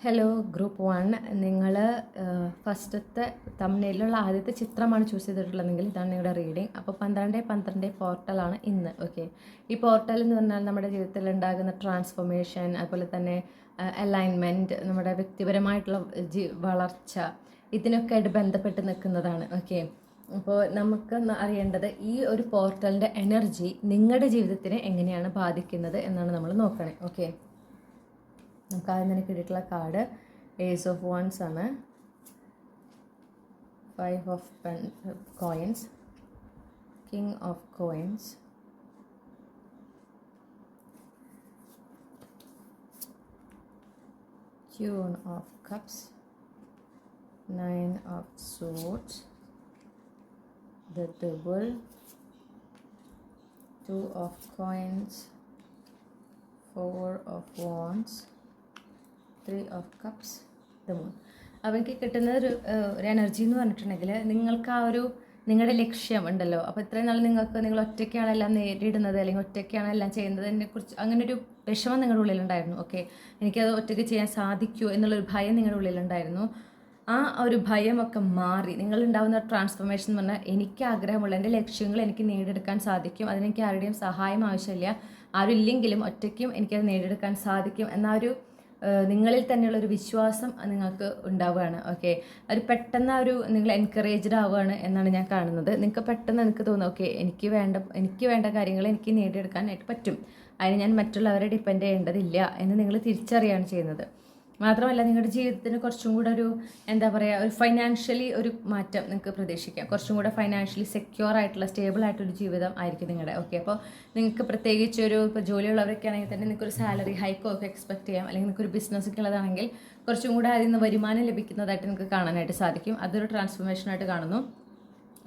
Hello group one നിങ്ങൾ ഫസ്റ്റത്തെ തമ്മിലുള്ള ആദ്യത്തെ ചിത്രമാണ് ചൂസ് ചെയ്തിട്ടുള്ളതെങ്കിൽ ഇതാണ് നിങ്ങളുടെ റീഡിങ് അപ്പോൾ പന്ത്രണ്ട് പന്ത്രണ്ട് പോർട്ടലാണ് ഇന്ന് ഓക്കെ ഈ പോർട്ടൽ എന്ന് പറഞ്ഞാൽ നമ്മുടെ ജീവിതത്തിൽ ഉണ്ടാകുന്ന ട്രാൻസ്ഫോർമേഷൻ അതുപോലെ തന്നെ അലൈൻമെന്റ് നമ്മുടെ വ്യക്തിപരമായിട്ടുള്ള ജി വളർച്ച ഇതിനൊക്കെ ആയിട്ട് ബന്ധപ്പെട്ട് നിൽക്കുന്നതാണ് ഓക്കെ അപ്പോൾ നമുക്ക് അറിയേണ്ടത് ഈ ഒരു പോർട്ടലിന്റെ എനർജി നിങ്ങളുടെ ജീവിതത്തിനെ എങ്ങനെയാണ് ബാധിക്കുന്നത് എന്നാണ് നമ്മൾ നോക്കണേ ഓക്കെ നമുക്ക് ആദ്യം തന്നെ കിട്ടിയിട്ടുള്ള കാർഡ് ഏസ് ഓഫ് വൺസ് ആണ്. Five of pen coins king of coins queen of cups nine of swords the double. Two of coins. Four of wands. Three of cups the moon എനിക്ക് കിട്ടുന്ന ഒരു ഒരു energy എന്ന് പറഞ്ഞിട്ടുണ്ടെങ്കിൽ നിങ്ങൾക്ക് ആ ഒരു നിങ്ങളുടെ ലക്ഷ്യം ഉണ്ടല്ലോ അപ്പോൾ ഇത്രയും നാൾ നിങ്ങൾക്ക് നിങ്ങൾ ഒറ്റയ്ക്കാണ് എല്ലാം നേരിടുന്നത് അല്ലെങ്കിൽ ഒറ്റയ്ക്കാണ് എല്ലാം ചെയ്യുന്നതിനെ കുറിച്ച് അങ്ങനെ ഒരു വിഷമം നിങ്ങളുടെ ഉള്ളിലുണ്ടായിരുന്നു. ഓക്കെ എനിക്കത് ഒറ്റയ്ക്ക് ചെയ്യാൻ സാധിക്കുമോ എന്നുള്ളൊരു ഭയം നിങ്ങളുടെ ഉള്ളിലുണ്ടായിരുന്നു. ആ ഒരു ഭയമൊക്കെ മാറി. നിങ്ങളുണ്ടാവുന്ന ട്രാൻസ്ഫോർമേഷൻ എന്ന് പറഞ്ഞാൽ എനിക്ക് ആഗ്രഹമുള്ള എന്റെ ലക്ഷ്യങ്ങൾ എനിക്ക് നേടിയെടുക്കാൻ സാധിക്കും. അതിനെനിക്ക് ആരുടെയും സഹായം ആവശ്യമില്ല. ആരും ഇല്ലെങ്കിലും ഒറ്റയ്ക്കും എനിക്കത് നേടിയെടുക്കാൻ സാധിക്കും. എന്ന ഒരു നിങ്ങളിൽ തന്നെയുള്ള ഒരു വിശ്വാസം നിങ്ങൾക്ക് ഉണ്ടാവുകയാണ് ഓക്കെ ഒരു പെട്ടെന്ന് ഒരു നിങ്ങൾ എൻകറേജ്ഡ് ആവുകയാണ് എന്നാണ് ഞാൻ കാണുന്നത്. നിങ്ങൾക്ക് പെട്ടെന്ന് എനിക്ക് തോന്നുന്നു ഓക്കെ എനിക്ക് വേണ്ട എനിക്ക് വേണ്ട കാര്യങ്ങൾ എനിക്ക് നേടിയെടുക്കാനായിട്ട് പറ്റും. അതിന് ഞാൻ മറ്റുള്ളവരെ ഡിപ്പെൻഡ് ചെയ്യേണ്ടതില്ല എന്ന് നിങ്ങൾ തിരിച്ചറിയാണ് ചെയ്യുന്നത്. മാത്രമല്ല നിങ്ങളുടെ ജീവിതത്തിന് കുറച്ചും കൂടെ ഒരു എന്താ പറയുക ഒരു ഫൈനാൻഷ്യലി ഒരു മാറ്റം നിങ്ങൾക്ക് പ്രതീക്ഷിക്കാം. കുറച്ചും കൂടെ ഫൈനാൻഷ്യലി സെക്യൂർ ആയിട്ടുള്ള സ്റ്റേബിൾ ആയിട്ടൊരു ജീവിതം ആയിരിക്കും നിങ്ങളുടെ. ഓക്കെ അപ്പോൾ നിങ്ങൾക്ക് പ്രത്യേകിച്ച് ഒരു ഇപ്പോൾ ജോലിയുള്ളവരൊക്കെ ആണെങ്കിൽ തന്നെ നിങ്ങൾക്ക് ഒരു സാലറി ഹൈക്കോ ഒക്കെ എക്സ്പെക്ട് ചെയ്യാം. അല്ലെങ്കിൽ നിങ്ങൾക്ക് ഒരു ബിസിനസ്സൊക്കെ ഉള്ളതാണെങ്കിൽ കുറച്ചും കൂടെ അതിൽ നിന്ന് വരുമാനം ലഭിക്കുന്നതായിട്ട് നിങ്ങൾക്ക് കാണാനായിട്ട് സാധിക്കും. അതൊരു ട്രാൻസ്ഫോർമേഷനായിട്ട് കാണുന്നു.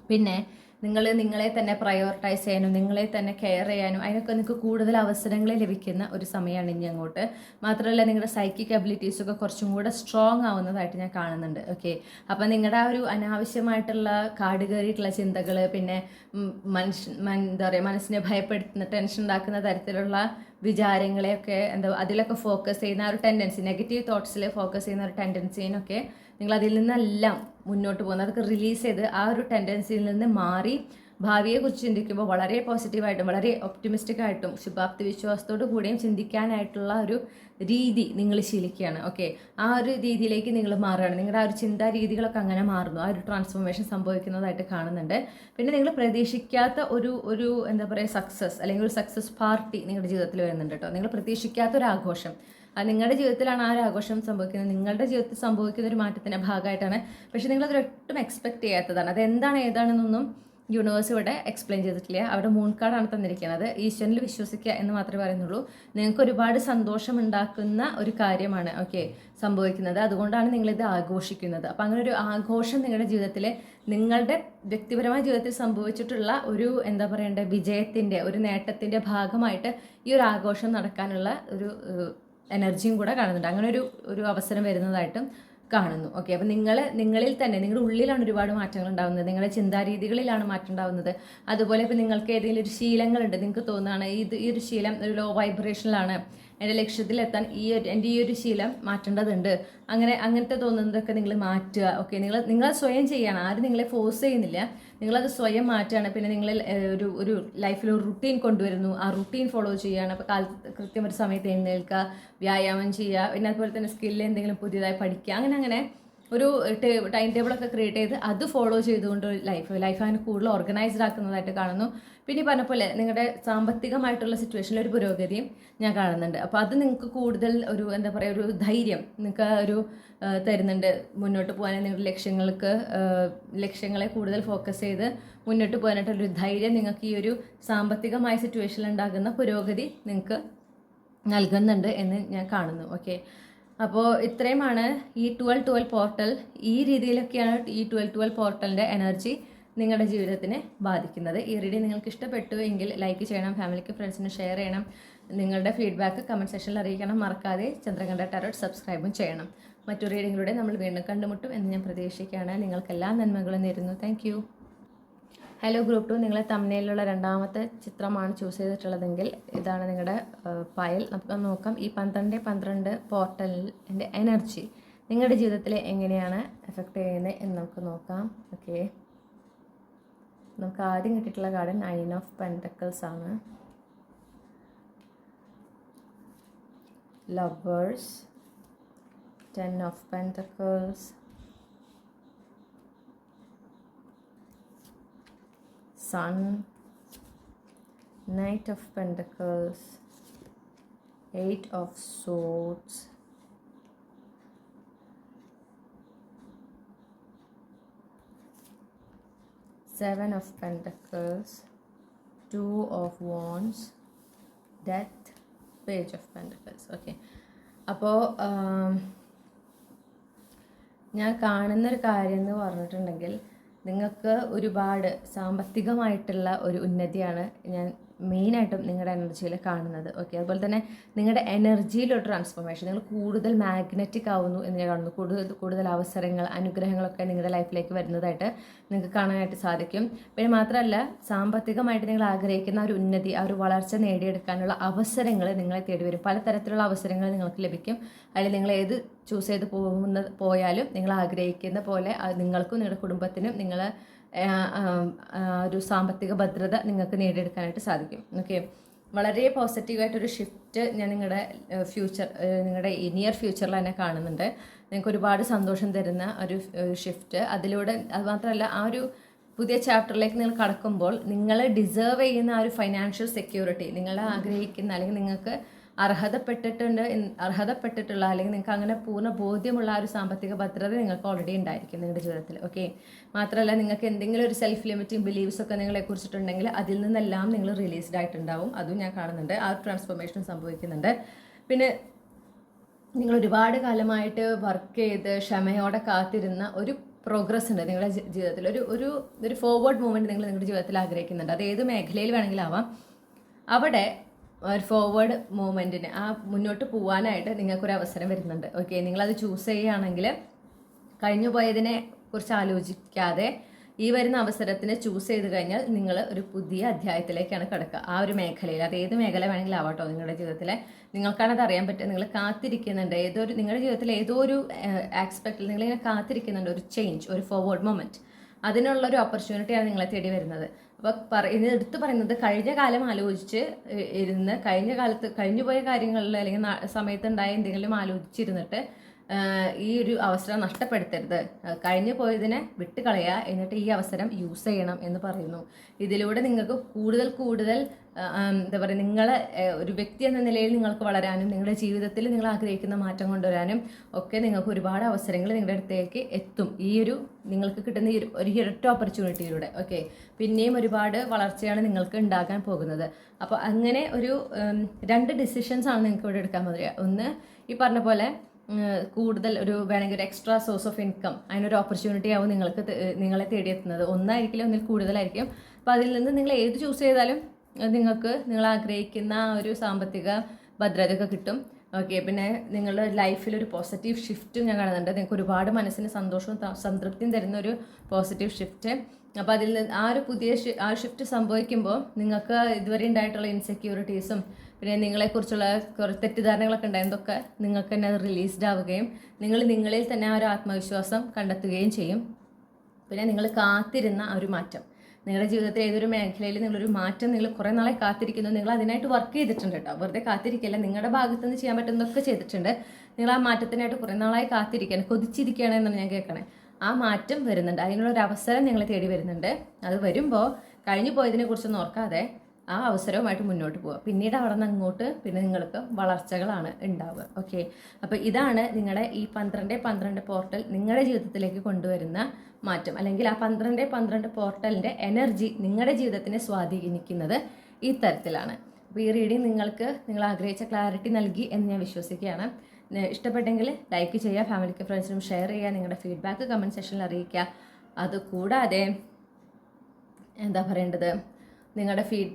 പിന്നെ നിങ്ങൾ നിങ്ങളെ തന്നെ പ്രയോറിറ്റൈസ് ചെയ്യാനും നിങ്ങളെ തന്നെ കെയർ ചെയ്യാനും അതിനൊക്കെ നിങ്ങൾക്ക് കൂടുതൽ അവസരങ്ങൾ ലഭിക്കുന്ന ഒരു സമയമാണ് ഇനി അങ്ങോട്ട്. മാത്രമല്ല നിങ്ങളുടെ സൈക്കിക് അബിലിറ്റീസൊക്കെ കുറച്ചും കൂടെ സ്ട്രോങ് ആവുന്നതായിട്ട് ഞാൻ കാണുന്നുണ്ട്. ഓക്കെ അപ്പം നിങ്ങളുടെ ആ ഒരു അനാവശ്യമായിട്ടുള്ള കാട് കയറിയിട്ടുള്ള ചിന്തകൾ പിന്നെ മനുഷ്യ എന്താ പറയുക മനസ്സിനെ ഭയപ്പെടുത്തുന്ന ടെൻഷൻ ഉണ്ടാക്കുന്ന തരത്തിലുള്ള വിചാരങ്ങളെയൊക്കെ എന്താ അതിലൊക്കെ ഫോക്കസ് ചെയ്യുന്ന ഒരു ടെൻഡൻസി നെഗറ്റീവ് തോട്ട്സിൽ ഫോക്കസ് ചെയ്യുന്ന ഒരു ടെൻഡൻസിനൊക്കെ നിങ്ങൾ അതിൽ നിന്നെല്ലാം മുന്നോട്ട് പോകുന്നത് അതൊക്കെ റിലീസ് ചെയ്ത് ആ ഒരു ടെൻഡൻസിയിൽ നിന്ന് മാറി ഭാവിയെക്കുറിച്ച് ചിന്തിക്കുമ്പോൾ വളരെ പോസിറ്റീവായിട്ടും വളരെ ഒപ്റ്റിമിസ്റ്റിക് ആയിട്ടും ശുഭാപ്തി വിശ്വാസത്തോടു കൂടിയും ചിന്തിക്കാനായിട്ടുള്ള ഒരു രീതി നിങ്ങൾ ശീലിക്കുകയാണ്. ഓക്കെ ആ ഒരു രീതിയിലേക്ക് നിങ്ങൾ മാറുകയാണ്. നിങ്ങളുടെ ആ ഒരു ചിന്താ രീതികളൊക്കെ അങ്ങനെ മാറുന്നു. ആ ഒരു ട്രാൻസ്ഫോർമേഷൻ സംഭവിക്കുന്നതായിട്ട് കാണുന്നുണ്ട്. പിന്നെ നിങ്ങൾ പ്രതീക്ഷിക്കാത്ത ഒരു ഒരു എന്താ പറയുക സക്സസ് അല്ലെങ്കിൽ ഒരു സക്സസ് പാർട്ടി നിങ്ങളുടെ ജീവിതത്തിൽ വരുന്നുണ്ട് കേട്ടോ. നിങ്ങൾ പ്രതീക്ഷിക്കാത്ത ഒരു ആഘോഷം. നിങ്ങളുടെ ജീവിതത്തിലാണ് ആ ഒരു ആഘോഷം സംഭവിക്കുന്നത്. നിങ്ങളുടെ ജീവിതത്തിൽ സംഭവിക്കുന്ന ഒരു മാറ്റത്തിന്റെ ഭാഗമായിട്ടാണ്. പക്ഷേ നിങ്ങളതൊരൊട്ടും എക്സ്പെക്ട് ചെയ്യാത്തതാണ്. അത് എന്താണ് ഏതാണെന്നൊന്നും യൂണിവേഴ്സ് ഇവിടെ എക്സ്പ്ലെയിൻ ചെയ്തിട്ടില്ല. അവിടെ മൂൺ കാർഡാണ് തന്നിരിക്കുന്നത്. ഈശ്വരനിൽ വിശ്വസിക്കുക എന്ന് മാത്രമേ പറയുന്നുള്ളൂ. നിങ്ങൾക്ക് ഒരുപാട് സന്തോഷം ഉണ്ടാക്കുന്ന ഒരു കാര്യമാണ് ഓക്കെ സംഭവിക്കുന്നത്. അതുകൊണ്ടാണ് നിങ്ങളിത് ആഘോഷിക്കുന്നത്. അപ്പം അങ്ങനെ ഒരു ആഘോഷം നിങ്ങളുടെ ജീവിതത്തിൽ നിങ്ങളുടെ വ്യക്തിപരമായ ജീവിതത്തിൽ സംഭവിച്ചിട്ടുള്ള ഒരു എന്താ പറയണ്ടേ വിജയത്തിന്റെ ഒരു നേട്ടത്തിന്റെ ഭാഗമായിട്ട് ഈ ഒരു ആഘോഷം നടക്കാനുള്ള ഒരു എനർജിയും കൂടെ കാണുന്നുണ്ട്. അങ്ങനെ ഒരു ഒരു അവസരം വരുന്നതായിട്ടും കാണുന്നു. ഓക്കെ അപ്പം നിങ്ങൾ നിങ്ങളിൽ തന്നെ നിങ്ങളുടെ ഉള്ളിലാണ് ഒരുപാട് മാറ്റങ്ങൾ ഉണ്ടാകുന്നത് നിങ്ങളുടെ ചിന്താരീതികളിലാണ് മാറ്റം ഉണ്ടാകുന്നത് അതുപോലെ ഇപ്പം നിങ്ങൾക്ക് ഏതെങ്കിലും ഒരു ശീലങ്ങളുണ്ട് നിങ്ങൾക്ക് തോന്നുകയാണ് ഇത് ഈ ഒരു ശീലം ഒരു ലോ വൈബ്രേഷനിലാണ് എന്റെ ലക്ഷ്യത്തിലെത്താൻ ഈ എന്റെ ഈ ഒരു ശീലം മാറ്റേണ്ടതുണ്ട്. അങ്ങനെ അങ്ങനത്തെ തോന്നുന്നതൊക്കെ നിങ്ങൾ മാറ്റുക. ഓക്കെ നിങ്ങൾ നിങ്ങൾ സ്വയം ചെയ്യണം. ആരും നിങ്ങളെ ഫോഴ്സ് ചെയ്യുന്നില്ല. നിങ്ങളത് സ്വയം മാറ്റുകയാണ്. പിന്നെ നിങ്ങൾ ഒരു ഒരു ലൈഫിൽ ഒരു റുട്ടീൻ കൊണ്ടുവരുന്നു. ആ റുട്ടീൻ ഫോളോ ചെയ്യുകയാണ്. അപ്പോൾ കാല കൃത്യം ഒരു സമയത്ത് എഴുന്നേൽക്കുക വ്യായാമം ചെയ്യുക. പിന്നെ അതുപോലെ തന്നെ സ്കില്ല് എന്തെങ്കിലും പുതിയതായി പഠിക്കുക. അങ്ങനെ അങ്ങനെ ഒരു ടൈം ടേബിളൊക്കെ ക്രിയേറ്റ് ചെയ്ത് അത് ഫോളോ ചെയ്തുകൊണ്ട് ലൈഫ് ലൈഫ് അങ്ങനെ കൂടുതൽ ഓർഗനൈസ്ഡ് ആക്കുന്നതായിട്ട് കാണുന്നു. പിന്നെ പറഞ്ഞ പോലെ നിങ്ങളുടെ സാമ്പത്തികമായിട്ടുള്ള സിറ്റുവേഷനിൽ ഒരു പുരോഗതിയും ഞാൻ കാണുന്നുണ്ട്. അപ്പോൾ അത് നിങ്ങൾക്ക് കൂടുതൽ ഒരു എന്താ പറയുക ഒരു ധൈര്യം നിങ്ങൾക്ക് ഒരു തരുന്നുണ്ട്. മുന്നോട്ട് പോകാൻ നിങ്ങളുടെ ലക്ഷ്യങ്ങൾക്ക് ലക്ഷ്യങ്ങളെ കൂടുതൽ ഫോക്കസ് ചെയ്ത് മുന്നോട്ട് പോകാനായിട്ടുള്ളൊരു ധൈര്യം നിങ്ങൾക്ക് ഈ ഒരു സാമ്പത്തികമായ സിറ്റുവേഷനിൽ ഉണ്ടാകുന്ന പുരോഗതി നിങ്ങൾക്ക് നൽകുന്നുണ്ട് എന്ന് ഞാൻ കാണുന്നു. ഓക്കെ അപ്പോൾ ഇത്രയുമാണ് ഈ ട്വൽവ് ട്വൽവ് പോർട്ടൽ ഈ രീതിയിലൊക്കെയാണ് ഈ ട്വൽവ് ട്വൽവ് പോർട്ടലിന്റെ എനർജി നിങ്ങളുടെ ജീവിതത്തിനെ ബാധിക്കുന്നത്. ഈ റീഡിങ് നിങ്ങൾക്ക് ഇഷ്ടപ്പെട്ടു എങ്കിൽ ലൈക്ക് ചെയ്യണം ഫാമിലിക്ക് ഫ്രണ്ട്സിന് ഷെയർ ചെയ്യണം നിങ്ങളുടെ ഫീഡ്ബാക്ക് കമന്റ് സെക്ഷനിൽ അറിയിക്കണം. മറക്കാതെ ചന്ദ്രകണ്ഠ ടാരോട്ട് സബ്സ്ക്രൈബും ചെയ്യണം. മറ്റു റീഡിങ്ങിലൂടെ നമ്മൾ വീണ്ടും കണ്ടുമുട്ടും എന്ന് ഞാൻ പ്രതീക്ഷിക്കുകയാണ്. നിങ്ങൾക്ക് എല്ലാ നന്മകളും നേരുന്നു. താങ്ക് ഹലോ ഗ്രൂപ്പ് ടു നിങ്ങളെ തമ്മനയിലുള്ള രണ്ടാമത്തെ ചിത്രമാണ് ചൂസ് ചെയ്തിട്ടുള്ളതെങ്കിൽ ഇതാണ് നിങ്ങളുടെ ഫയൽ നമുക്ക് നോക്കാം. ഈ പന്ത്രണ്ട് പന്ത്രണ്ട് പോർട്ടലിന്റെ എനർജി നിങ്ങളുടെ ജീവിതത്തിൽ എങ്ങനെയാണ് എഫക്റ്റ് ചെയ്യുന്നത് എന്ന് നമുക്ക് നോക്കാം. ഓക്കെ നമുക്ക് ആദ്യം കിട്ടിയിട്ടുള്ള കാർഡ് നയൻ ഓഫ് പെന്റക്കിൾസ് ആണ്. Lovers ten of pentacles Sun, Knight of Pentacles, Eight of Swords, Seven of Pentacles, Two of Wands, Death, Page of Pentacles. Okay. അപ്പോൾ ഞാൻ കാണുന്നൊരു കാര്യം എന്ന് പറഞ്ഞിട്ടുണ്ടെങ്കിൽ നിങ്ങൾക്ക് ഒരുപാട് സാമ്പത്തികമായിട്ടുള്ള ഒരു ഉന്നതിയാണ് ഞാൻ മെയിനായിട്ടും നിങ്ങളുടെ എനർജിയിൽ കാണുന്നത്. ഓക്കെ? അതുപോലെ തന്നെ നിങ്ങളുടെ എനർജിയിലൊരു ട്രാൻസ്ഫോർമേഷൻ നിങ്ങൾ കൂടുതൽ മാഗ്നറ്റിക് ആവുന്നു എന്ന് ഞാൻ കാണുന്നു. കൂടുതൽ കൂടുതൽ അവസരങ്ങൾ അനുഗ്രഹങ്ങളൊക്കെ നിങ്ങളുടെ ലൈഫിലേക്ക് വരുന്നതായിട്ട് നിങ്ങൾക്ക് കാണാനായിട്ട് സാധിക്കും. പിന്നെ മാത്രമല്ല സാമ്പത്തികമായിട്ട് നിങ്ങൾ ആഗ്രഹിക്കുന്ന ഒരു ഉന്നതി ആ ഒരു വളർച്ച നേടിയെടുക്കാനുള്ള അവസരങ്ങൾ നിങ്ങളെ തേടി വരും പലതരത്തിലുള്ള അവസരങ്ങൾ നിങ്ങൾക്ക് ലഭിക്കും. അതിൽ നിങ്ങൾ ഏത് ചൂസ് ചെയ്ത് പോകുന്ന പോയാലും നിങ്ങൾ ആഗ്രഹിക്കുന്ന പോലെ നിങ്ങൾക്കും നിങ്ങളുടെ കുടുംബത്തിനും നിങ്ങൾ ഒരു സാമ്പത്തിക ഭദ്രത നിങ്ങൾക്ക് നേടിയെടുക്കാനായിട്ട് സാധിക്കും. ഓക്കെ വളരെ പോസിറ്റീവായിട്ടൊരു ഷിഫ്റ്റ് ഞാൻ നിങ്ങളുടെ ഫ്യൂച്ചർ നിങ്ങളുടെ നിയർ ഫ്യൂച്ചറിൽ തന്നെ കാണുന്നുണ്ട്. നിങ്ങൾക്ക് ഒരുപാട് സന്തോഷം തരുന്ന ഒരു ഷിഫ്റ്റ് അതിലൂടെ അതുമാത്രമല്ല ആ ഒരു പുതിയ ചാപ്റ്ററിലേക്ക് നിങ്ങൾ കടക്കുമ്പോൾ നിങ്ങൾ ഡിസേർവ് ചെയ്യുന്ന ആ ഒരു ഫൈനാൻഷ്യൽ സെക്യൂരിറ്റി നിങ്ങൾ ആഗ്രഹിക്കുന്ന അല്ലെങ്കിൽ നിങ്ങൾക്ക് അർഹതപ്പെട്ടിട്ടുണ്ട് അർഹതപ്പെട്ടിട്ടുള്ള അല്ലെങ്കിൽ നിങ്ങൾക്ക് അങ്ങനെ പൂർണ ബോധ്യമുള്ള ഒരു സാമ്പത്തിക ഭദ്രത നിങ്ങൾക്ക് ഓൾറെഡി ഉണ്ടായിരിക്കും നിങ്ങളുടെ ജീവിതത്തിൽ ഓക്കെ മാത്രമല്ല നിങ്ങൾക്ക് എന്തെങ്കിലും ഒരു സെൽഫ് ലിമിറ്റിംഗ് ബിലീവ്സ് ഒക്കെ നിങ്ങളെ കുറിച്ചിട്ടുണ്ടെങ്കിൽ അതിൽ നിന്നെല്ലാം നിങ്ങൾ റിലീസ്ഡ് ആയിട്ടുണ്ടാവും. അതും ഞാൻ കാണുന്നുണ്ട്. ആ ട്രാൻസ്ഫോർമേഷൻ സംഭവിക്കുന്നുണ്ട്. പിന്നെ നിങ്ങൾ ഒരുപാട് കാലമായിട്ട് വർക്ക് ചെയ്ത് ക്ഷമയോടെ കാത്തിരുന്ന ഒരു പ്രോഗ്രസ് ഉണ്ട് നിങ്ങളുടെ ജീവിതത്തിൽ. ഒരു ഒരു ഒരു ഫോർവേഡ് മൂവ്മെന്റ് നിങ്ങൾ നിങ്ങളുടെ ജീവിതത്തിൽ ആഗ്രഹിക്കുന്നുണ്ട്. അത് ഏത് മേഖലയിൽ വേണമെങ്കിലും ആവാം. അവിടെ ഒരു ഫോർവേഡ് മൂവ്മെന്റിന് ആ മുന്നോട്ട് പോകാനായിട്ട് നിങ്ങൾക്കൊരു അവസരം വരുന്നുണ്ട്. ഓക്കെ നിങ്ങളത് ചൂസ് ചെയ്യുകയാണെങ്കിൽ കഴിഞ്ഞു പോയതിനെ കുറിച്ച് ആലോചിക്കാതെ ഈ വരുന്ന അവസരത്തിന് ചൂസ് ചെയ്ത് കഴിഞ്ഞാൽ നിങ്ങൾ ഒരു പുതിയ അധ്യായത്തിലേക്കാണ് കിടക്കുക. ആ ഒരു മേഖലയിൽ അത് ഏത് മേഖല വേണമെങ്കിലും ആവട്ടോ നിങ്ങളുടെ ജീവിതത്തിലെ. നിങ്ങൾക്കാണ് അത് അറിയാൻ പറ്റുക. നിങ്ങൾ കാത്തിരിക്കുന്നുണ്ട്. ഏതൊരു നിങ്ങളുടെ ജീവിതത്തിൽ ഏതോ ഒരു ആസ്പെക്റ്റിൽ നിങ്ങളിങ്ങനെ കാത്തിരിക്കുന്നുണ്ട്. ഒരു ചേഞ്ച് ഒരു ഫോർവേഡ് മൊമെന്റ് അതിനുള്ള ഒരു ഓപ്പർച്യൂണിറ്റിയാണ് നിങ്ങളെ തേടി വരുന്നത്. അപ്പോൾ പറയുന്നത് എടുത്തു പറയുന്നത് കഴിഞ്ഞ കാലം ആലോചിച്ച് ഇരുന്ന് കഴിഞ്ഞ കാലത്ത് കഴിഞ്ഞുപോയ കാര്യങ്ങളിൽ അല്ലെങ്കിൽ സമയത്തുണ്ടായ എന്തെങ്കിലും ആലോചിച്ചിരുന്നിട്ട് ഈ ഒരു അവസരം നഷ്ടപ്പെടുത്തരുത്. കഴിഞ്ഞു പോയതിനെ വിട്ടുകളയുക എന്നിട്ട് ഈ അവസരം യൂസ് ചെയ്യണം എന്ന് പറയുന്നു. ഇതിലൂടെ നിങ്ങൾക്ക് കൂടുതൽ കൂടുതൽ എന്താ പറയുക നിങ്ങൾ ഒരു വ്യക്തി എന്ന നിലയിൽ നിങ്ങൾക്ക് വളരാനും നിങ്ങളുടെ ജീവിതത്തിൽ നിങ്ങൾ ആഗ്രഹിക്കുന്ന മാറ്റം കൊണ്ടുവരാനും ഒക്കെ നിങ്ങൾക്ക് ഒരുപാട് അവസരങ്ങൾ നിങ്ങളുടെ അടുത്തേക്ക് എത്തും. ഈ ഒരു നിങ്ങൾക്ക് കിട്ടുന്ന ഈ ഒരു ഇരട്ട ഓപ്പർച്യൂണിറ്റിയിലൂടെ ഓക്കെ പിന്നെയും ഒരുപാട് വളർച്ചയാണ് നിങ്ങൾക്ക് ഉണ്ടാകാൻ പോകുന്നത്. അപ്പോൾ അങ്ങനെ ഒരു രണ്ട് ഡിസിഷൻസ് ആണ് നിങ്ങൾക്ക് ഇവിടെ എടുക്കാൻ പറ്റുക ഒന്ന് ഈ പറഞ്ഞ പോലെ കൂടുതൽ ഒരു വേണമെങ്കിൽ ഒരു എക്സ്ട്രാ സോഴ്സ് ഓഫ് ഇൻകം അതിനൊരു ഓപ്പർച്യൂണിറ്റി ആവും നിങ്ങൾക്ക് നിങ്ങളെ തേടിയെത്തുന്നത്. ഒന്നായിരിക്കില്ല ഒന്നിൽ കൂടുതലായിരിക്കും. അപ്പോൾ അതിൽ നിന്ന് നിങ്ങൾ ഏത് ചൂസ് ചെയ്താലും നിങ്ങൾക്ക് നിങ്ങൾ ആഗ്രഹിക്കുന്ന ഒരു സാമ്പത്തിക ഭദ്രതയൊക്കെ കിട്ടും. ഓക്കെ പിന്നെ നിങ്ങളുടെ ലൈഫിൽ ഒരു പോസിറ്റീവ് ഷിഫ്റ്റും ഞാൻ കാണുന്നുണ്ട്. നിങ്ങൾക്ക് ഒരുപാട് മനസ്സിന് സന്തോഷവും സംതൃപ്തിയും തരുന്ന ഒരു പോസിറ്റീവ് ഷിഫ്റ്റ് അപ്പോൾ അതിൽ നിന്ന് ആ ഒരു പുതിയ ആ ഷിഫ്റ്റ് സംഭവിക്കുമ്പോൾ നിങ്ങൾക്ക് ഇതുവരെ ഉണ്ടായിട്ടുള്ള ഇൻസെക്യൂരിറ്റീസും പിന്നെ നിങ്ങളെക്കുറിച്ചുള്ള കുറേ തെറ്റിദ്ധാരണകളൊക്കെ ഉണ്ടായതൊക്കെ നിങ്ങൾക്ക് തന്നെ അത് റിലീസ്ഡ് ആവുകയും നിങ്ങൾ നിങ്ങളിൽ തന്നെ ആ ഒരു ആത്മവിശ്വാസം കണ്ടെത്തുകയും ചെയ്യും. പിന്നെ നിങ്ങൾ കാത്തിരുന്ന ഒരു മാറ്റം. നിങ്ങളുടെ ജീവിതത്തിൽ ഏതൊരു മേഖലയിൽ നിങ്ങളൊരു മാറ്റം നിങ്ങൾ കുറേ നാളെ കാത്തിരിക്കുന്നു. നിങ്ങൾ അതിനായിട്ട് വർക്ക് ചെയ്തിട്ടുണ്ട് കേട്ടോ. വെറുതെ കാത്തിരിക്കില്ല നിങ്ങളുടെ ഭാഗത്തു നിന്ന് ചെയ്യാൻ പറ്റുന്നതൊക്കെ ചെയ്തിട്ടുണ്ട്. നിങ്ങൾ ആ മാറ്റത്തിനായിട്ട് കുറേ നാളായി കാത്തിരിക്കുകയാണ് കൊതിച്ചിരിക്കുകയാണ് എന്നാണ് ഞാൻ കേൾക്കണേ. ആ മാറ്റം വരുന്നുണ്ട്. അതിനുള്ളൊരു അവസരം നിങ്ങളെ തേടി വരുന്നുണ്ട്. അത് വരുമ്പോൾ കഴിഞ്ഞു പോയതിനെ കുറിച്ചൊന്നും ഓർക്കാതെ ആ അവസരവുമായിട്ട് മുന്നോട്ട് പോവുക. പിന്നീട് അവിടെ നിന്ന് അങ്ങോട്ട് പിന്നെ നിങ്ങൾക്ക് വളർച്ചകളാണ് ഉണ്ടാവുക. ഓക്കെ അപ്പോൾ ഇതാണ് നിങ്ങളുടെ ഈ പന്ത്രണ്ട് പന്ത്രണ്ട് പോർട്ടൽ നിങ്ങളുടെ ജീവിതത്തിലേക്ക് കൊണ്ടുവരുന്ന മാറ്റം. അല്ലെങ്കിൽ ആ പന്ത്രണ്ട് പന്ത്രണ്ട് പോർട്ടലിന്റെ എനർജി നിങ്ങളുടെ ജീവിതത്തിനെ സ്വാധീനിക്കുന്നത് ഈ തരത്തിലാണ്. അപ്പോൾ ഈ റീഡിങ് നിങ്ങൾക്ക് നിങ്ങൾ ആഗ്രഹിച്ച ക്ലാരിറ്റി നൽകി എന്ന് ഞാൻ വിശ്വസിക്കുകയാണ്. ഇഷ്ടപ്പെട്ടെങ്കിൽ ലൈക്ക് ചെയ്യുക ഫാമിലിക്ക് ഫ്രണ്ട്സിനും ഷെയർ ചെയ്യുക നിങ്ങളുടെ ഫീഡ്ബാക്ക് കമന്റ് സെക്ഷനിൽ അറിയിക്കുക. അതുകൂടാതെ എന്താ പറയേണ്ടത്? നിങ്ങളുടെ ഫീഡ്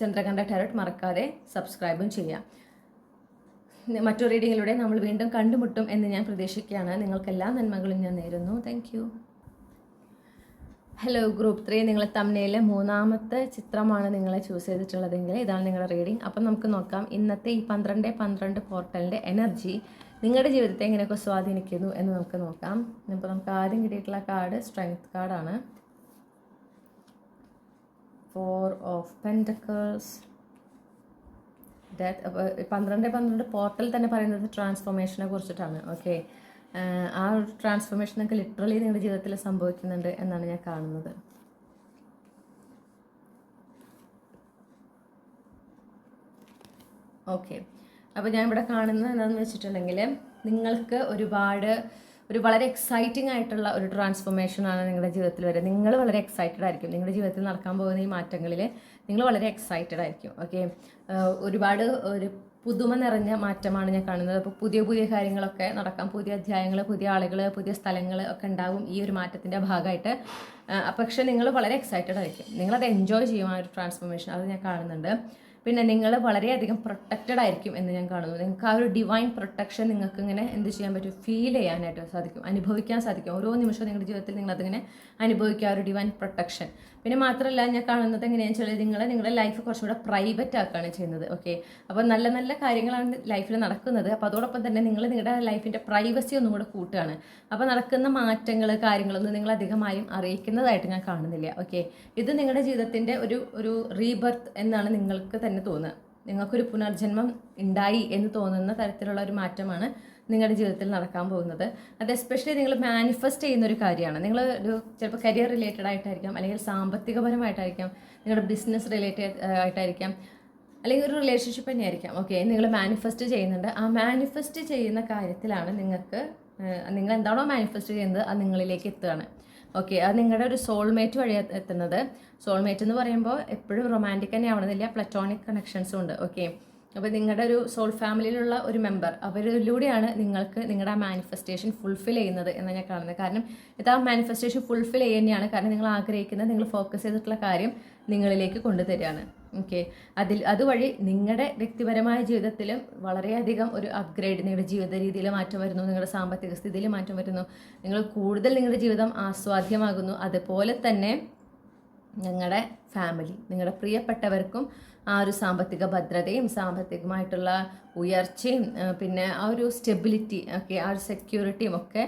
ചന്ദ്രകണ്ഠ ടാരറ്റ് മറക്കാതെ സബ്സ്ക്രൈബും ചെയ്യാം. മറ്റു റീഡിങ്ങിലൂടെ നമ്മൾ വീണ്ടും കണ്ടുമുട്ടും എന്ന് ഞാൻ പ്രതീക്ഷിക്കുകയാണ്. നിങ്ങൾക്ക് എല്ലാ നന്മകളും ഞാൻ നേരുന്നു. താങ്ക് ഹലോ ഗ്രൂപ്പ് ത്രീ നിങ്ങൾ തമ്മിലെ മൂന്നാമത്തെ ചിത്രമാണ് നിങ്ങൾ ചൂസ് ചെയ്തിട്ടുള്ളതെങ്കിൽ ഇതാണ് നിങ്ങളുടെ റീഡിംഗ് അപ്പം നമുക്ക് നോക്കാം. ഇന്നത്തെ ഈ പന്ത്രണ്ട് പന്ത്രണ്ട് പോർട്ടലിന്റെ എനർജി നിങ്ങളുടെ ജീവിതത്തെ എങ്ങനെയൊക്കെ സ്വാധീനിക്കുന്നു എന്ന് നമുക്ക് നോക്കാം. ഇപ്പോൾ നമുക്ക് ആദ്യം കിട്ടിയിട്ടുള്ള കാർഡ് സ്ട്രെങ്ത് കാർഡാണ് ഫോർ ഓഫ് പെന്റക്കിൾസ് ഡെത്ത് പന്ത്രണ്ട് പന്ത്രണ്ട് പോർട്ടൽ തന്നെ പറയുന്നത് ട്രാൻസ്ഫോർമേഷനെ കുറിച്ചിട്ടാണ്. ഓക്കെ ആ ഒരു ട്രാൻസ്ഫോർമേഷൻ നിങ്ങൾക്ക് ലിറ്ററലി നിങ്ങളുടെ ജീവിതത്തിൽ സംഭവിക്കുന്നുണ്ട് എന്നാണ് ഞാൻ കാണുന്നത്. ഓക്കെ അപ്പോൾ ഞാൻ ഇവിടെ കാണുന്നത് എന്താണെന്ന് വെച്ചിട്ടുണ്ടെങ്കിൽ നിങ്ങൾക്ക് ഒരുപാട് ഒരു വളരെ എക്സൈറ്റിംഗ് ആയിട്ടുള്ള ഒരു ട്രാൻസ്ഫോർമേഷൻ ആണ് നിങ്ങളുടെ ജീവിതത്തിൽ വരെ നിങ്ങൾ വളരെ എക്സൈറ്റഡ് ആയിരിക്കും. നിങ്ങളുടെ ജീവിതത്തിൽ നടക്കാൻ പോകുന്ന ഈ മാറ്റങ്ങളിൽ നിങ്ങൾ വളരെ എക്സൈറ്റഡ് ആയിരിക്കും. ഓക്കെ ഒരുപാട് ഒരു പുതുമ നിറഞ്ഞ മാറ്റമാണ് ഞാൻ കാണുന്നത്. അപ്പോൾ പുതിയ പുതിയ കാര്യങ്ങളൊക്കെ നടക്കാം. പുതിയ അധ്യായങ്ങൾ പുതിയ ആളുകൾ പുതിയ സ്ഥലങ്ങൾ ഒക്കെ ഉണ്ടാവും ഈ ഒരു മാറ്റത്തിന്റെ ഭാഗമായിട്ട്. പക്ഷേ നിങ്ങൾ വളരെ എക്സൈറ്റഡ് ആയിരിക്കും. നിങ്ങളത് എൻജോയ് ചെയ്യും ആ ഒരു ട്രാൻസ്ഫോർമേഷൻ അത് ഞാൻ കാണുന്നുണ്ട്. പിന്നെ നിങ്ങൾ വളരെയധികം പ്രൊട്ടക്റ്റഡ് ആയിരിക്കും എന്ന് ഞാൻ കാണുന്നു. നിങ്ങൾക്ക് ആ ഒരു ഡിവൈൻ പ്രൊട്ടക്ഷൻ നിങ്ങൾക്ക് ഇങ്ങനെ എന്ത് ചെയ്യാൻ പറ്റും? ഫീൽ ചെയ്യാനായിട്ട് സാധിക്കും. അനുഭവിക്കാൻ സാധിക്കും. ഓരോ നിമിഷവും നിങ്ങളുടെ ജീവിതത്തിൽ നിങ്ങൾ അതിങ്ങനെ അനുഭവിക്കുക. ആ ഒരു ഡിവൈൻ പ്രൊട്ടക്ഷൻ പിന്നെ മാത്രമല്ല ഞാൻ കാണുന്നത് എങ്ങനെയാണെന്ന് വെച്ചാൽ നിങ്ങൾ നിങ്ങളുടെ ലൈഫ് കുറച്ചും കൂടെ പ്രൈവറ്റ് ആക്കുകയാണ് ചെയ്യുന്നത് ഓക്കെ അപ്പോൾ നല്ല നല്ല കാര്യങ്ങളാണ് ലൈഫിൽ നടക്കുന്നത്. അപ്പോൾ അതോടൊപ്പം തന്നെ നിങ്ങൾ നിങ്ങളുടെ ലൈഫിന്റെ പ്രൈവസി ഒന്നും കൂടെ കൂട്ടുകയാണ്. അപ്പോൾ നടക്കുന്ന മാറ്റങ്ങൾ കാര്യങ്ങളൊന്നും നിങ്ങൾ അധികമായും അറിയിക്കുന്നതായിട്ട് ഞാൻ കാണുന്നില്ല ഓക്കെ ഇത് നിങ്ങളുടെ ജീവിതത്തിന്റെ ഒരു ഒരു റീബർത്ത് എന്നാണ് നിങ്ങൾക്ക് തന്നെ തോന്നുക. നിങ്ങൾക്കൊരു പുനർജന്മം ഉണ്ടായി എന്ന് തോന്നുന്ന തരത്തിലുള്ള ഒരു മാറ്റമാണ് നിങ്ങളുടെ ജീവിതത്തിൽ നടക്കാൻ പോകുന്നത്. അത് എസ്പെഷ്യലി നിങ്ങൾ മാനിഫെസ്റ്റ് ചെയ്യുന്ന ഒരു കാര്യമാണ്. നിങ്ങൾ ഒരു ചിലപ്പോൾ കരിയർ റിലേറ്റഡ് ആയിട്ടായിരിക്കാം അല്ലെങ്കിൽ സാമ്പത്തികപരമായിട്ടായിരിക്കാം നിങ്ങളുടെ ബിസിനസ് റിലേറ്റഡ് ആയിട്ടായിരിക്കാം അല്ലെങ്കിൽ ഒരു റിലേഷൻഷിപ്പ് തന്നെയായിരിക്കാം. ഓക്കെ നിങ്ങൾ മാനിഫെസ്റ്റ് ചെയ്യുന്നുണ്ട്. ആ മാനിഫെസ്റ്റ് ചെയ്യുന്ന കാര്യത്തിലാണ് നിങ്ങൾക്ക് നിങ്ങൾ എന്താണോ മാനിഫെസ്റ്റ് ചെയ്യുന്നത് അത് നിങ്ങളിലേക്ക് എത്തുകയാണ്. ഓക്കെ അത് നിങ്ങളുടെ ഒരു സോൾമേറ്റ് വഴി എത്തുന്നത്. സോൾമേറ്റ് എന്ന് പറയുമ്പോൾ എപ്പോഴും റൊമാന്റിക് തന്നെ ആവണമെന്നില്ല പ്ലറ്റോണിക് കണക്ഷൻസും ഉണ്ട്. ഓക്കെ അപ്പോൾ നിങ്ങളുടെ ഒരു സോൾ ഫാമിലിയിലുള്ള ഒരു മെമ്പർ അവരിലൂടെയാണ് നിങ്ങൾക്ക് നിങ്ങളുടെ ആ മാനിഫെസ്റ്റേഷൻ ഫുൾഫിൽ ചെയ്യുന്നത് എന്ന് ഞാൻ കാണുന്നത്. കാരണം ഇത് ആ മാനിഫെസ്റ്റേഷൻ ഫുൾഫിൽ ചെയ്യുന്നതാണ് കാരണം നിങ്ങൾ ആഗ്രഹിക്കുന്നത് നിങ്ങൾ ഫോക്കസ് ചെയ്തിട്ടുള്ള കാര്യം നിങ്ങളിലേക്ക് കൊണ്ടുതരികയാണ്. ഓക്കെ അതിൽ അതുവഴി നിങ്ങളുടെ വ്യക്തിപരമായ ജീവിതത്തിലും വളരെയധികം ഒരു അപ്ഗ്രേഡ് നിങ്ങളുടെ ജീവിത രീതിയിൽ മാറ്റം വരുന്നു നിങ്ങളുടെ സാമ്പത്തിക സ്ഥിതിയിൽ മാറ്റം വരുന്നു നിങ്ങൾ കൂടുതൽ നിങ്ങളുടെ ജീവിതം ആസ്വാദ്യമാകുന്നു. അതുപോലെ തന്നെ ഞങ്ങളുടെ ഫാമിലി നിങ്ങളുടെ പ്രിയപ്പെട്ടവർക്കും ആ ഒരു സാമ്പത്തിക ഭദ്രതയും സാമ്പത്തികമായിട്ടുള്ള ഉയർച്ചയും പിന്നെ ആ ഒരു സ്റ്റെബിലിറ്റി ഒക്കെ ആ ഒരു സെക്യൂരിറ്റിയും ഒക്കെ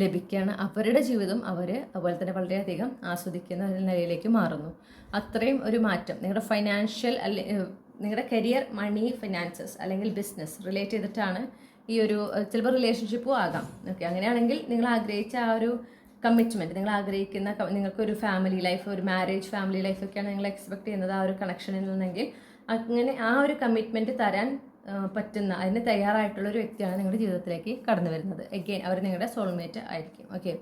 ലഭിക്കുകയാണ് അവരുടെ ജീവിതം അവർ അതുപോലെ തന്നെ വളരെയധികം ആസ്വദിക്കുന്ന ഒരു നിലയിലേക്ക് മാറുന്നു. അത്രയും ഒരു മാറ്റം. നിങ്ങളുടെ ഫൈനാൻഷ്യൽ അല്ലെ നിങ്ങളുടെ കരിയർ മണി ഫിനാൻസസ് അല്ലെങ്കിൽ ബിസിനസ് റിലേറ്റ് ചെയ്തിട്ടാണ് ഈ ഒരു ചിലപ്പോൾ റിലേഷൻഷിപ്പും ആകാം. ഓക്കെ അങ്ങനെയാണെങ്കിൽ നിങ്ങൾ ആഗ്രഹിച്ച ആ ഒരു കമ്മിറ്റ്മെന്റ് നിങ്ങൾ ആഗ്രഹിക്കുന്ന നിങ്ങൾക്ക് ഒരു ഫാമിലി ലൈഫ് ഒരു മാരേജ് ഫാമിലി ലൈഫൊക്കെയാണ് നിങ്ങൾ എക്സ്പെക്ട് ചെയ്യുന്നത് ആ ഒരു കണക്ഷനിൽ നിന്നെങ്കിൽ. അങ്ങനെ ആ ഒരു കമ്മിറ്റ്മെന്റ് തരാൻ പറ്റുന്ന അതിന് തയ്യാറായിട്ടുള്ള ഒരു വ്യക്തിയാണ് നിങ്ങളുടെ ജീവിതത്തിലേക്ക് കടന്നു വരുന്നത്. എഗെയിൻ അവർ നിങ്ങളുടെ സോൾമേറ്റ് ആയിരിക്കും. ഓക്കെ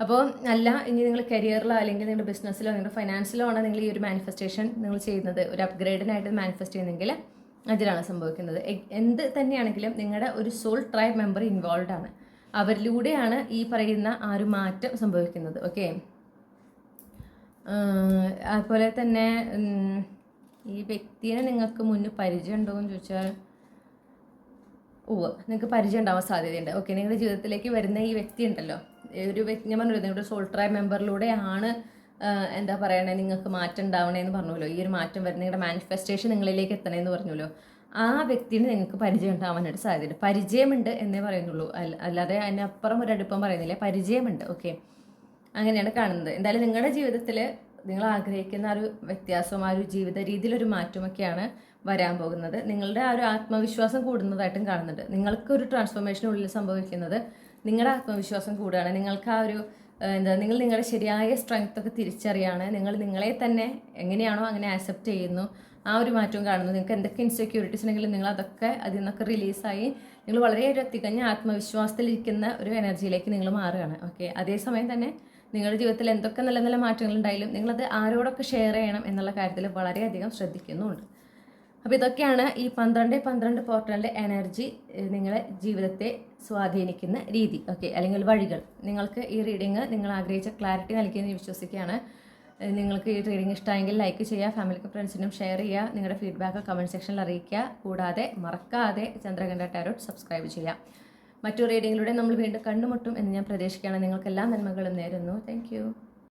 അപ്പോൾ അല്ല ഇനി നിങ്ങൾ കരിയറിലോ അല്ലെങ്കിൽ നിങ്ങളുടെ ബിസിനസ്സിലോ നിങ്ങളുടെ ഫൈനാൻസിലോ ആണ് നിങ്ങൾ ഈ ഒരു മാനിഫെസ്റ്റേഷൻ നിങ്ങൾ ചെയ്യുന്നത്? ഒരു അപ്ഗ്രേഡിനായിട്ട് മാനിഫെസ്റ്റ് ചെയ്യുന്നെങ്കിൽ അതിലാണ് സംഭവിക്കുന്നത്. എന്ത് തന്നെയാണെങ്കിലും നിങ്ങളുടെ ഒരു സോൾ ട്രൈബ് മെമ്പർ ഇൻവോൾവ് ആണ്. അവരിലൂടെയാണ് ഈ പറയുന്ന ആ ഒരു മാറ്റം സംഭവിക്കുന്നത്. ഓക്കെ അതുപോലെ തന്നെ ഈ വ്യക്തിയെ നിങ്ങൾക്ക് മുന്നിൽ പരിചയം ഉണ്ടോ എന്ന് ചോദിച്ചാൽ ഓ നിങ്ങൾക്ക് പരിചയം ഉണ്ടാവാൻ സാധ്യതയുണ്ട്. ഓക്കെ നിങ്ങളുടെ ജീവിതത്തിലേക്ക് വരുന്ന ഈ വ്യക്തി ഉണ്ടല്ലോ. ഒരു വ്യക്തി ഞാൻ പറഞ്ഞു നിങ്ങളുടെ സോൾട്രായ മെമ്പറിലൂടെയാണ് എന്താ പറയണേ നിങ്ങൾക്ക് മാറ്റം ഉണ്ടാവണേന്ന് പറഞ്ഞല്ലോ ഈ ഒരു മാറ്റം വരുന്ന നിങ്ങളുടെ മാനിഫെസ്റ്റേഷൻ നിങ്ങളിലേക്ക് എത്തണേന്ന് പറഞ്ഞല്ലോ ആ വ്യക്തിനെ നിങ്ങൾക്ക് പരിചയം ഉണ്ടാവാനായിട്ട് സാധ്യതയുണ്ട്. പരിചയമുണ്ട് എന്നേ പറയുന്നുള്ളൂ. അല്ലാതെ അതിനപ്പുറം ഒരു അടുപ്പം പറയുന്നില്ല. പരിചയമുണ്ട്. ഓക്കെ അങ്ങനെയാണ് കാണുന്നത്. എന്തായാലും നിങ്ങളുടെ ജീവിതത്തിൽ നിങ്ങൾ ആഗ്രഹിക്കുന്ന ആ ഒരു വ്യത്യാസവും ആ ഒരു ജീവിത രീതിയിലൊരു മാറ്റമൊക്കെയാണ് വരാൻ പോകുന്നത്. നിങ്ങളുടെ ആ ഒരു ആത്മവിശ്വാസം കൂടുന്നതായിട്ടും കാണുന്നുണ്ട്. നിങ്ങൾക്ക് ഒരു ട്രാൻസ്ഫോർമേഷനുള്ളിൽ സംഭവിക്കുന്നത് നിങ്ങളുടെ ആത്മവിശ്വാസം കൂടുകയാണ്. നിങ്ങൾക്ക് ആ ഒരു എന്താ നിങ്ങൾ നിങ്ങളുടെ ശരിയായ സ്ട്രെങ്ത്തൊക്കെ തിരിച്ചറിയാണ്. നിങ്ങൾ നിങ്ങളെ തന്നെ എങ്ങനെയാണോ അങ്ങനെ ആക്സെപ്റ്റ് ചെയ്യുന്നു. ആ ഒരു മാറ്റവും കാണുന്നു. നിങ്ങൾക്ക് എന്തൊക്കെ ഇൻസെക്യൂരിറ്റീസ് ഉണ്ടെങ്കിലും നിങ്ങൾ അതൊക്കെ അതിൽ നിന്നൊക്കെ റിലീസായി നിങ്ങൾ വളരെ ഒരു തികഞ്ഞ ആത്മവിശ്വാസത്തിലിരിക്കുന്ന ഒരു എനർജിയിലേക്ക് നിങ്ങൾ മാറുകയാണ്. ഓക്കെ അതേസമയം തന്നെ നിങ്ങളുടെ ജീവിതത്തിൽ എന്തൊക്കെ നല്ല നല്ല മാറ്റങ്ങൾ ഉണ്ടായാലും നിങ്ങളത് ആരോടൊക്കെ ഷെയർ ചെയ്യണം എന്നുള്ള കാര്യത്തിൽ വളരെയധികം ശ്രദ്ധിക്കുന്നുണ്ട്. അപ്പോൾ ഇതൊക്കെയാണ് ഈ പന്ത്രണ്ട് പന്ത്രണ്ട് പോർട്ടലിന്റെ എനർജി നിങ്ങളെ ജീവിതത്തെ സ്വാധീനിക്കുന്ന രീതി. ഓക്കെ അല്ലെങ്കിൽ വഴികൾ. നിങ്ങൾക്ക് ഈ റീഡിങ് നിങ്ങൾ ആഗ്രഹിച്ച ക്ലാരിറ്റി നൽകിയെന്ന് വിശ്വസിക്കുകയാണ്. നിങ്ങൾക്ക് ഈ റീഡിംഗ് ഇഷ്ടമായെങ്കിൽ ലൈക്ക് ചെയ്യുക ഫാമിലിക്ക് ഫ്രണ്ട്സിനും ഷെയർ ചെയ്യുക നിങ്ങളുടെ ഫീഡ്ബാക്ക് കമന്റ് സെക്ഷനിൽ അറിയിക്കുക. കൂടാതെ മറക്കാതെ ചന്ദ്രകണ്ഠ ടാരോട്ട് സബ്സ്ക്രൈബ് ചെയ്യുക. മറ്റു റീഡിങ്ങിലൂടെ നമ്മൾ വീണ്ടും കണ്ടുമുട്ടും എന്ന് ഞാൻ പ്രതീക്ഷിക്കുകയാണ്. നിങ്ങൾക്കെല്ലാ നന്മകളും നേരുന്നു. താങ്ക്